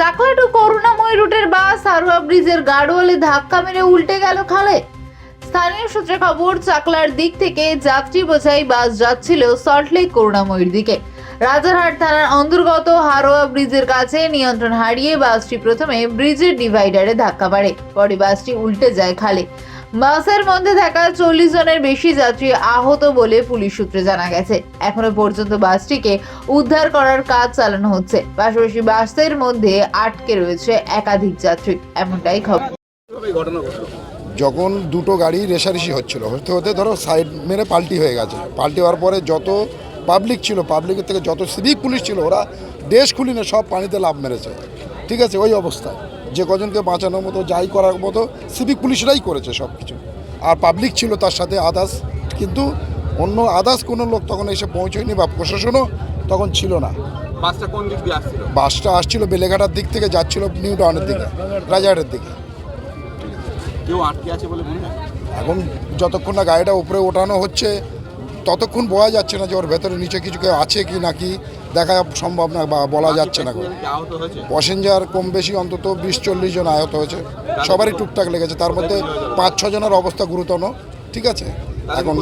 Chakla two করুণাময় রুটের বাস হারুয়া ব্রিজের গার্ডওয়ালে ধাক্কা মেরে উল্টে গেল খালে। স্থানীয় সূত্রে খবর, চাকলার দিক থেকে যাত্রী বোঝাই বাস যাচ্ছিল সল্টলেক করুণাময়ীর দিকে। রাজারহাট থানার অন্তর্গত হারোয়া ব্রিজের কাছে নিয়ন্ত্রণ হারিয়ে বাসটি প্রথমে ব্রিজের ডিভাইডারে ধাক্কা মারে। পরে বাসটি উল্টে যায় খালে। বাসের মধ্যে থাকা চল্লিশ জনের বেশি যাত্রী আহত বলে পুলিশ সূত্রে জানা গেছে। এখনও পর্যন্ত বাসটিকে উদ্ধার করার কাজ চালানো হচ্ছে। পাশাপাশি বাসের মধ্যে আটকে রয়েছে একাধিক যাত্রী। এমনটাই খবর। যখন দুটো গাড়ি রেশারেশি হচ্ছিল, হতে হতে ধরো সাইড মেরে পাল্টি হয়ে গেছে। পাল্টি হওয়ার পরে যত পাবলিক ছিল পাবলিকের থেকে যত সিভিক পুলিশ ছিল, ওরা দেশ খুলিনে সব পানিতে লাভ মেরেছে। ঠিক আছে, ওই অবস্থায়। যে কজনকে বাঁচানোর মতো যাই করার মতো সিভিক পুলিশরাই করেছে সব কিছু আর পাবলিক ছিল তার সাথে আদার্স কিন্তু অন্য আদার্স কোনো লোক তখন এসে পৌঁছয়নি বা প্রশাসনও তখন ছিল না। বাসটা কোন দিক দিয়ে আসছিল? বাসটা আসছিল বেলেঘাটার দিক থেকে যাচ্ছিল নিউ টাউনের দিকে রাজাহাটের দিকে। কেউ আটকে আছে বলে এখন যতক্ষণ না গাড়িটা উপরে ওঠানো হচ্ছে ততক্ষণ বোঝা যাচ্ছে না যে ওর ভেতরে নিচে কিছু কেউ আছে কি নাকি দেখা সম্ভব না বা বলা যাচ্ছে না। প্যাসেঞ্জার কম বেশি অন্তত বিশ চল্লিশ জন আহত হয়েছে। সবারই টুকটাক লেগেছে। তার মধ্যে পাঁচ ছ জনের অবস্থা গুরুতর ঠিক আছে? এখন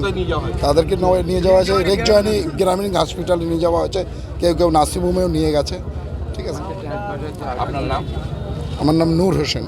তাদেরকে নিয়ে যাওয়া হয়েছে। রেক জয়নি গ্রামীণ হসপিটালে নিয়ে যাওয়া হয়েছে। কেউ কেউ নার্সিংহোমেও নিয়ে গেছে। ঠিক আছে? আপনার নাম? আমার নাম নূর হোসেন।